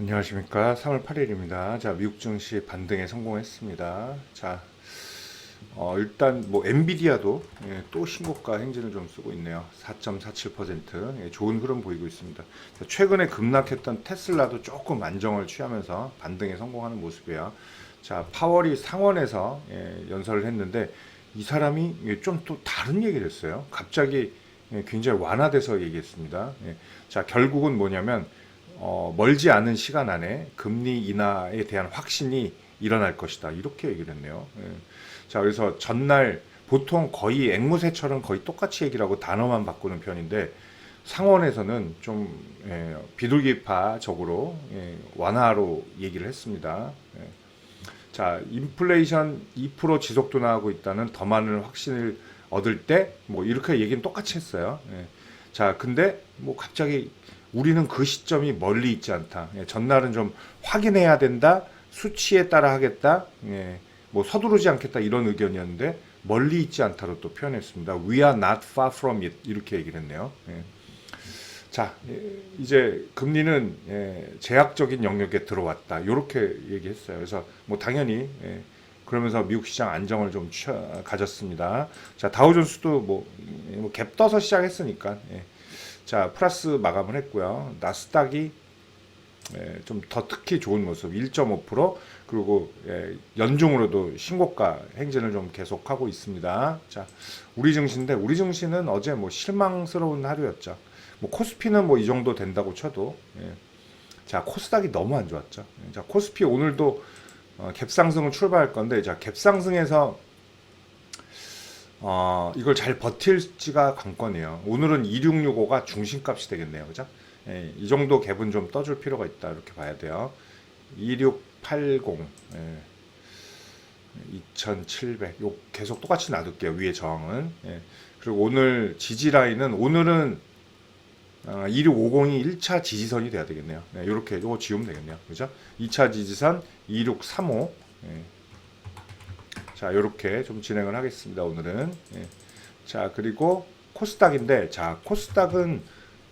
안녕하십니까. 3월 8일입니다. 자, 미국 증시 반등에 성공했습니다. 자, 어, 일단 뭐 엔비디아도 예, 또 신고가 행진을 좀 쓰고 있네요. 4.47% 예, 좋은 흐름 보이고 있습니다. 자, 최근에 급락했던 테슬라도 조금 안정을 취하면서 반등에 성공하는 모습이에요. 자, 파월이 상원에서 예, 연설을 했는데 이 사람이 예, 좀또 다른 얘기를 했어요. 갑자기 예, 굉장히 완화돼서 얘기했습니다. 예, 자, 결국은 뭐냐면 어, 멀지 않은 시간 안에 금리 인하에 대한 확신이 일어날 것이다. 이렇게 얘기를 했네요. 예. 자, 그래서 전날 보통 거의 앵무새처럼 거의 똑같이 얘기를 하고 단어만 바꾸는 편인데 상원에서는 좀 예, 비둘기파적으로 예, 완화로 얘기를 했습니다. 예. 자, 인플레이션 2% 지속 둔화하고 있다는 더 많은 확신을 얻을 때 뭐 이렇게 얘기는 똑같이 했어요. 예. 자, 근데 뭐 갑자기 우리는 그 시점이 멀리 있지 않다. 예, 전날은 좀 확인해야 된다. 수치에 따라 하겠다. 예, 뭐 서두르지 않겠다 이런 의견이었는데 멀리 있지 않다로 또 표현했습니다. We are not far from it 이렇게 얘기를 했네요. 예. 자 예, 이제 금리는 예, 제약적인 영역에 들어왔다. 이렇게 얘기했어요. 그래서 뭐 당연히 예, 그러면서 미국 시장 안정을 좀 취하, 가졌습니다. 자 다우존스도 뭐, 뭐 갭 떠서 시작했으니까 예. 자 플러스 마감을 했고요. 나스닥이 예, 좀더 특히 좋은 모습 1.5% 그리고 예, 연중으로도 신고가 행진을 좀 계속하고 있습니다. 자 우리 증시인데 우리 증시는 어제 뭐 실망스러운 하루였죠. 뭐 코스피는 뭐 이 정도 된다고 쳐도 예. 자 코스닥이 너무 안 좋았죠. 예, 자 코스피 오늘도 어, 갭상승을 출발할 건데 자 갭상승에서 어, 이걸 잘 버틸지가 관건이에요. 오늘은 2665가 중심값이 되겠네요. 그죠? 예, 이 정도 갭은 좀 떠줄 필요가 있다. 이렇게 봐야 돼요. 2680, 예, 2700. 요 계속 똑같이 놔둘게요. 위에 저항은. 예, 그리고 오늘 지지 라인은 오늘은 어, 2650이 1차 지지선이 돼야 되겠네요. 네, 이렇게 요거 지우면 되겠네요. 그죠? 2차 지지선 2635. 예. 자, 이렇게 좀 진행을 하겠습니다. 오늘은. 예. 자, 그리고 코스닥인데, 자, 코스닥은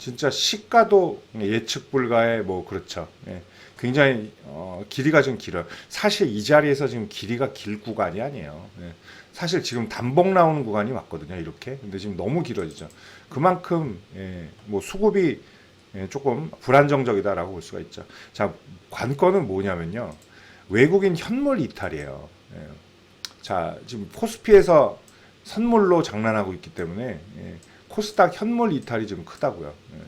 진짜 시가도 예측 불가의 뭐 그렇죠. 예. 굉장히 어, 길이가 좀 길어요. 사실 이 자리에서 지금 길이가 길 구간이 아니에요. 예. 사실 지금 단봉 나오는 구간이 왔거든요. 이렇게. 근데 지금 너무 길어지죠. 그만큼 예, 뭐 수급이 예, 조금 불안정적이다라고 볼 수가 있죠. 자, 관건은 뭐냐면요. 외국인 현물 이탈이에요. 예. 자, 지금 코스피에서 선물로 장난하고 있기 때문에 예, 코스닥 현물 이탈이 좀 크다고요. 예.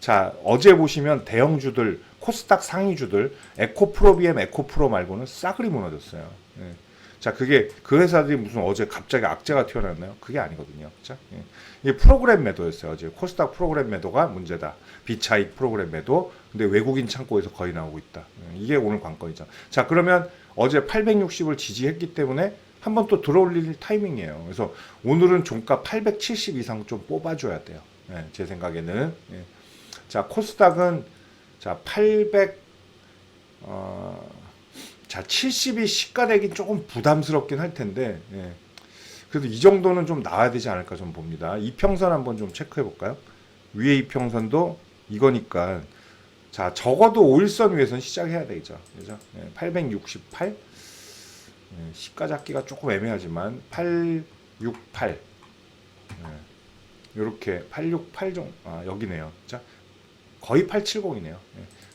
자, 어제 보시면 대형주들, 코스닥 상위주들, 에코프로비엠, 에코프로 말고는 싸그리 무너졌어요. 예. 자, 그게 그 회사들이 무슨 어제 갑자기 악재가 튀어나왔나요? 그게 아니거든요. 자, 예. 이게 프로그램 매도였어요. 어제 코스닥 프로그램 매도가 문제다. 비차익 프로그램 매도. 근데 외국인 창고에서 거의 나오고 있다. 예, 이게 오늘 관건이죠. 자, 그러면 어제 860을 지지했기 때문에 한번 또 들어올릴 타이밍이에요. 그래서 오늘은 종가 870 이상 좀 뽑아줘야 돼요. 예, 제 생각에는. 예. 자, 코스닥은 자, 800, 어, 자, 70이 시가되긴 조금 부담스럽긴 할 텐데, 예. 그래도 이 정도는 좀 나와야 되지 않을까 좀 봅니다. 이평선 한번 좀 체크해 볼까요? 위에 이평선도 이거니까, 자, 적어도 5일선 위에선 시작해야 되죠. 그죠? 예, 868. 예, 시가 잡기가 조금 애매하지만 868 이렇게 868 정도 아 여기네요. 자 거의 870이네요.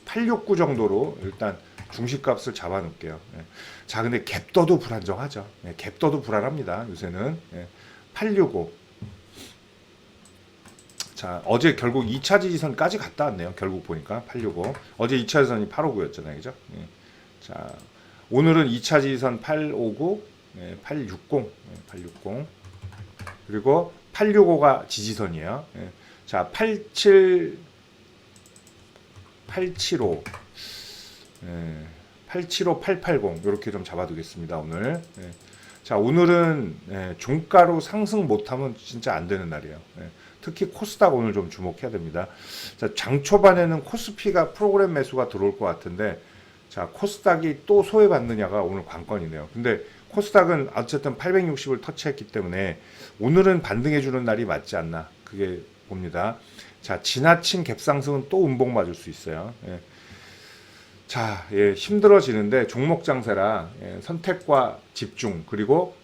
869 정도로 일단 중시값을 잡아놓을게요. 예. 자 근데 갭더도 불안정하죠. 예, 갭더도 불안합니다. 요새는 865 자, 어제 결국 2차 지지선까지 갔다 왔네요. 결국 보니까 865. 어제 2차 지지선이 859였잖아요. 그죠? 예. 자, 오늘은 2차 지지선 859, 예, 860, 예, 860. 그리고 865가 지지선이에요. 예. 자, 87, 875, 예, 875, 880 이렇게 좀 잡아두겠습니다. 오늘. 예. 자, 오늘은 예, 종가로 상승 못하면 진짜 안 되는 날이에요. 예. 특히 코스닥 오늘 좀 주목해야 됩니다. 자, 장 초반에는 코스피가 프로그램 매수가 들어올 것 같은데 자, 코스닥이 또 소외받느냐가 오늘 관건이네요. 근데 코스닥은 어쨌든 860을 터치했기 때문에 오늘은 반등해주는 날이 맞지 않나. 그게 봅니다. 자, 지나친 갭상승은 또 음봉 맞을 수 있어요. 예. 자, 예, 힘들어지는데 종목 장세라 예, 선택과 집중 그리고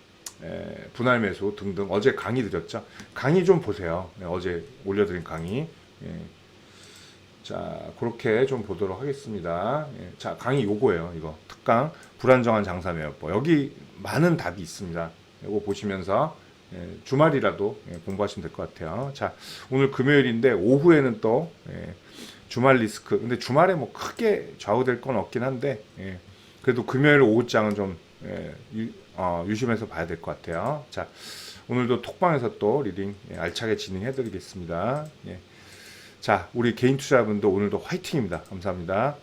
예, 분할 매수 등등 어제 강의 드렸죠. 강의 좀 보세요. 네, 어제 올려드린 강의. 예. 자, 그렇게 좀 보도록 하겠습니다. 예, 자, 강의 요거예요. 이거 특강 불안정한 장사 매매법. 여기 많은 답이 있습니다. 이거 보시면서 예, 주말이라도 예, 공부하시면 될 것 같아요. 자, 오늘 금요일인데 오후에는 또 예, 주말 리스크. 근데 주말에 뭐 크게 좌우될 건 없긴 한데 예, 그래도 금요일 오후장은 좀 예, 유, 어, 유심해서 봐야 될 것 같아요. 자, 오늘도 톡방에서 또 리딩 예, 알차게 진행해드리겠습니다. 예. 자, 우리 개인 투자분도 오늘도 화이팅입니다. 감사합니다.